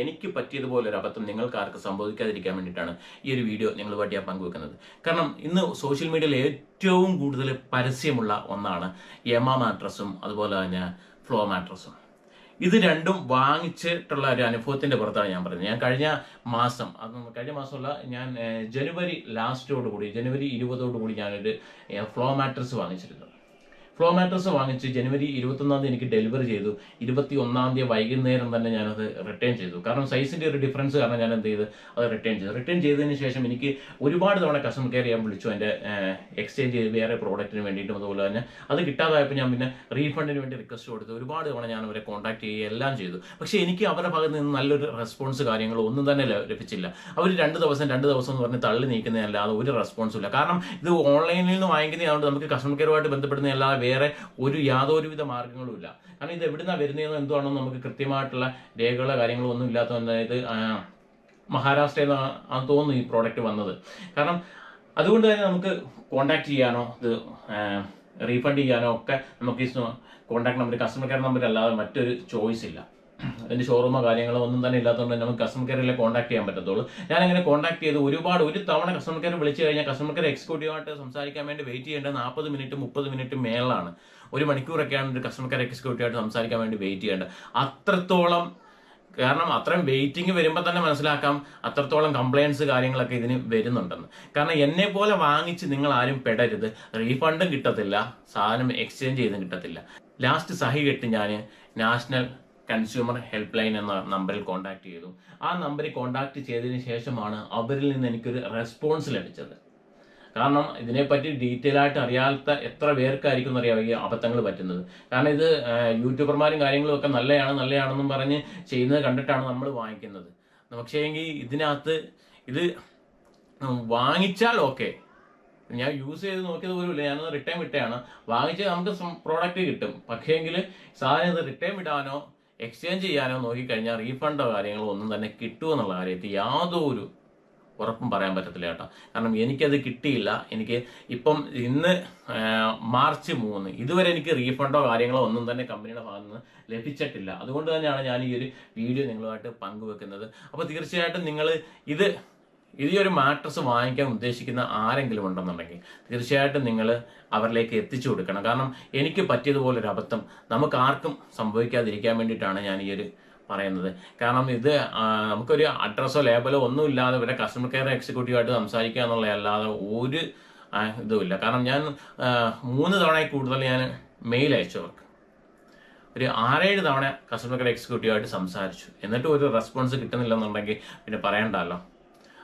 എനിക്ക് പറ്റിയതുപോലെ ഒരു അബദ്ധം നിങ്ങൾക്ക് ആർക്ക് സംഭവിക്കാതിരിക്കാൻ വേണ്ടിയിട്ടാണ് ഈ ഒരു വീഡിയോ നിങ്ങളുമായിട്ട് ഞാൻ പങ്കുവെക്കുന്നത്. കാരണം ഇന്ന് സോഷ്യൽ മീഡിയയിൽ ഏറ്റവും കൂടുതൽ പരസ്യമുള്ള ഒന്നാണ് യമ മാട്രസും അതുപോലെ തന്നെ ഫ്ലോ മാട്രസും. ഇത് രണ്ടും വാങ്ങിച്ചിട്ടുള്ള ഒരു അനുഭവത്തിന്റെ പുറത്താണ് ഞാൻ പറയുന്നത്. ഞാൻ കഴിഞ്ഞ മാസം കഴിഞ്ഞ മാസമല്ല ഞാൻ ജനുവരി ലാസ്റ്റോടുകൂടി ജനുവരി ഇരുപതോടുകൂടി ഞാനൊരു ഫ്ലോ മാട്രസ് വാങ്ങിച്ചിരുന്നു ഫ്ലോ മാട്രസ് വാങ്ങിച്ച് ജനുവരി ഇരുപത്തൊന്നാം തീയതി എനിക്ക് ഡെലിവറി ചെയ്തു. ഇരുപത്തി ഒന്നാം തീയതി വൈകുന്നേരം തന്നെ ഞാനത് റിട്ടേൺ ചെയ്തു. കാരണം സൈസിന്റെ ഒരു ഡിഫറൻസ് കാരണം ഞാൻ എന്ത് ചെയ്തു? അത് റിട്ടേൺ ചെയ്തു. റിട്ടേൺ ചെയ്തതിന് ശേഷം എനിക്ക് ഒരുപാട് തവണ കസ്റ്റമർ കെയർ ചെയ്യാൻ വിളിച്ചു. എന്റെ എക്സ്ചേഞ്ച് ചെയ്ത് വേറെ പ്രോഡക്റ്റിന് വേണ്ടിയിട്ടും അതുപോലെ തന്നെ. അത് കിട്ടാതായപ്പോൾ ഞാൻ പിന്നെ റീഫണ്ടിന് വേണ്ടി റിക്വസ്റ്റ് കൊടുത്തു. ഒരുപാട് തവണ ഞാൻ അവരെ കോൺടാക്ട് ചെയ്യുക എല്ലാം ചെയ്തു. പക്ഷേ എനിക്ക് അവരുടെ ഭാഗത്ത് നിന്ന് നല്ലൊരു റെസ്പോൺസ് കാര്യങ്ങളോ ഒന്നും തന്നെ ലഭിച്ചില്ല. അവർ രണ്ട് ദിവസം രണ്ട് ദിവസം എന്ന് പറഞ്ഞ് തള്ളി നീക്കുന്നതല്ലാതെ ഒരു റെസ്പോൺസും ഇല്ല. കാരണം ഇത് ഓൺലൈനിൽ നിന്ന് വാങ്ങിക്കുന്നതുകൊണ്ട് നമുക്ക് കസ്റ്റമർ കെയറുമായിട്ട് ബന്ധപ്പെടുന്നതല്ലാതെ വേറെ ഒരു യാതൊരുവിധ മാർഗങ്ങളും ഇല്ല. കാരണം ഇത് എവിടുന്നാണ് വരുന്നതെന്ന് എന്തുവാണോ നമുക്ക് കൃത്യമായിട്ടുള്ള രേഖകളോ കാര്യങ്ങളോ ഒന്നും ഇല്ലാത്തതുകൊണ്ട് അതായത് മഹാരാഷ്ട്രയിൽ നിന്നാണ് തോന്നുന്നു ഈ പ്രോഡക്റ്റ് വന്നത്. കാരണം അതുകൊണ്ട് തന്നെ നമുക്ക് കോണ്ടാക്ട് ചെയ്യാനോ ഇത് റീഫണ്ട് ചെയ്യാനോ ഒക്കെ നമുക്ക് ഈ contact number customer care number അല്ലാതെ മറ്റൊരു ചോയ്സ് ഇല്ല. അതിന്റെ ഷോറൂമോ കാര്യങ്ങളോ ഒന്നും തന്നെ ഇല്ലാത്തതുകൊണ്ട് നമുക്ക് കസ്റ്റമർ കെയറിലെ കോൺടാക്ട് ചെയ്യാൻ പറ്റത്തുള്ളൂ. ഞാൻ അങ്ങനെ കോൺടാക്ട് ചെയ്ത് ഒരുപാട് ഒരു തവണ കസ്റ്റമർ കെയർ വിളിച്ചു കഴിഞ്ഞാൽ കസ്റ്റമർ കെയർ എക്സിക്യൂട്ടീവായിട്ട് സംസാരിക്കാൻ വേണ്ടി വെയിറ്റ് ചെയ്യേണ്ടത് നാൽപ്പത് മിനിറ്റ് മുപ്പത് മിനിറ്റ് മേളാണ് ഒരു മണിക്കൂറൊക്കെയാണ് ഒരു കസ്റ്റമർ കെയർ എക്സിക്യൂട്ടീവായിട്ട് സംസാരിക്കാൻ വേണ്ടി വെയിറ്റ് ചെയ്യേണ്ടത്. അത്രത്തോളം കാരണം അത്രയും വെയിറ്റിംഗ് വരുമ്പോൾ തന്നെ മനസ്സിലാക്കാം അത്രത്തോളം കംപ്ലയിൻസ് കാര്യങ്ങളൊക്കെ ഇതിന് വരുന്നുണ്ടെന്ന്. കാരണം എന്നെ പോലെ വാങ്ങിച്ച് നിങ്ങൾ ആരും പെടരുത്. റീഫണ്ടും കിട്ടത്തില്ല. സാധനം എക്സ്ചേഞ്ച് ചെയ്തും കിട്ടത്തില്ല. ലാസ്റ്റ് സഹി കെട്ട് ഞാൻ നാഷണൽ കൺസ്യൂമർ ഹെൽപ്പ് ലൈൻ എന്ന നമ്പറിൽ കോൺടാക്ട് ചെയ്തു. ആ നമ്പറിൽ കോൺടാക്ട് ചെയ്തതിന് ശേഷമാണ് അവരിൽ നിന്ന് എനിക്കൊരു റെസ്പോൺസ് ലഭിച്ചത്. കാരണം ഇതിനെപ്പറ്റി ഡീറ്റെയിൽ ആയിട്ട് അറിയാത്ത എത്ര പേർക്കായിരിക്കും എന്നറിയാം ഈ അബദ്ധങ്ങൾ പറ്റുന്നത്. കാരണം ഇത് യൂട്യൂബർമാരും കാര്യങ്ങളും ഒക്കെ നല്ലതാണ് നല്ലതാണെന്നും പറഞ്ഞ് ചെയ്യുന്നത് കണ്ടിട്ടാണ് നമ്മൾ വാങ്ങിക്കുന്നത്. പക്ഷേ എങ്കിൽ ഇതിനകത്ത് ഇത് വാങ്ങിച്ചാൽ ഓക്കെ ഞാൻ യൂസ് ചെയ്ത് നോക്കിയത് ഇല്ല ഞാനത് റിട്ടേൺ വിട്ടയാണ്. വാങ്ങിച്ചാൽ നമുക്ക് പ്രോഡക്റ്റ് കിട്ടും. പക്ഷേ എങ്കിൽ സാധനം ഇത് റിട്ടേൺ വിടാനോ എക്സ്ചേഞ്ച് ചെയ്യാനോ നോക്കിക്കഴിഞ്ഞാൽ റീഫണ്ടോ കാര്യങ്ങളോ ഒന്നും തന്നെ കിട്ടുമെന്നുള്ള കാര്യത്തിൽ യാതൊരു ഉറപ്പും പറയാൻ പറ്റത്തില്ല കേട്ടോ. കാരണം എനിക്കത് കിട്ടിയില്ല. എനിക്ക് ഇപ്പം ഇന്ന് മാർച്ച് മൂന്ന്. ഇതുവരെ എനിക്ക് റീഫണ്ടോ കാര്യങ്ങളോ ഒന്നും തന്നെ കമ്പനിയുടെ ഭാഗത്ത് നിന്ന് ലഭിച്ചിട്ടില്ല. അതുകൊണ്ട് തന്നെയാണ് ഞാൻ ഈ ഒരു വീഡിയോ നിങ്ങളുമായിട്ട് പങ്കുവെക്കുന്നത്. അപ്പോൾ തീർച്ചയായിട്ടും നിങ്ങൾ ഇത് ഈ ഒരു മാട്രസ് വാങ്ങിക്കാൻ ഉദ്ദേശിക്കുന്ന ആരെങ്കിലും ഉണ്ടെന്നുണ്ടെങ്കിൽ തീർച്ചയായിട്ടും നിങ്ങൾ അവരിലേക്ക് എത്തിച്ചു കൊടുക്കണം. കാരണം എനിക്ക് പറ്റിയതുപോലെ ഒരു അബദ്ധം നമുക്ക് ആർക്കും സംഭവിക്കാതിരിക്കാൻ വേണ്ടിയിട്ടാണ് ഞാൻ ഈ ഒരു പറയുന്നത്. കാരണം ഇത് നമുക്കൊരു അഡ്രസ്സോ ലേബലോ ഒന്നും ഇല്ലാതെ ഇവരെ കസ്റ്റമർ കെയർ എക്സിക്യൂട്ടീവായിട്ട് സംസാരിക്കുക എന്നുള്ളതല്ലാതെ ഒരു ഇതുമില്ല കാരണം ഞാൻ മൂന്ന് തവണയിൽ കൂടുതൽ ഞാൻ മെയിൽ അയച്ചവർക്ക്. ഒരു ആറേഴ് തവണ കസ്റ്റമർ കെയർ എക്സിക്യൂട്ടീവായിട്ട് സംസാരിച്ചു. എന്നിട്ടും ഒരു റെസ്പോൺസ് കിട്ടുന്നില്ലെന്നുണ്ടെങ്കിൽ പിന്നെ പറയണ്ടല്ലോ.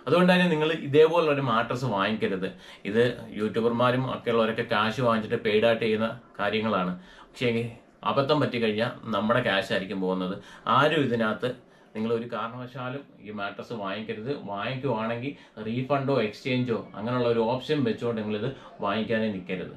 അതുകൊണ്ട് തന്നെ നിങ്ങൾ ഇതേപോലുള്ള ഒരു മാട്രസ് വാങ്ങിക്കരുത്. ഇത് യൂട്യൂബർമാരും ഒക്കെ ഉള്ളവരൊക്കെ കാശ് വാങ്ങിച്ചിട്ട് പെയ്ഡായിട്ട് ചെയ്യുന്ന കാര്യങ്ങളാണ്. പക്ഷേ അബദ്ധം പറ്റി കഴിഞ്ഞാൽ നമ്മുടെ ക്യാഷ് ആയിരിക്കും പോകുന്നത്. ആരും ഇതിനകത്ത് നിങ്ങൾ ഒരു കാരണവശാലും ഈ മാട്രസ് വാങ്ങിക്കരുത്. വാങ്ങിക്കുവാണെങ്കിൽ റീഫണ്ടോ എക്സ്ചേഞ്ചോ അങ്ങനെയുള്ള ഒരു ഓപ്ഷൻ വെച്ചുകൊണ്ട് നിങ്ങളിത് വാങ്ങിക്കാനേ നിൽക്കരുത്.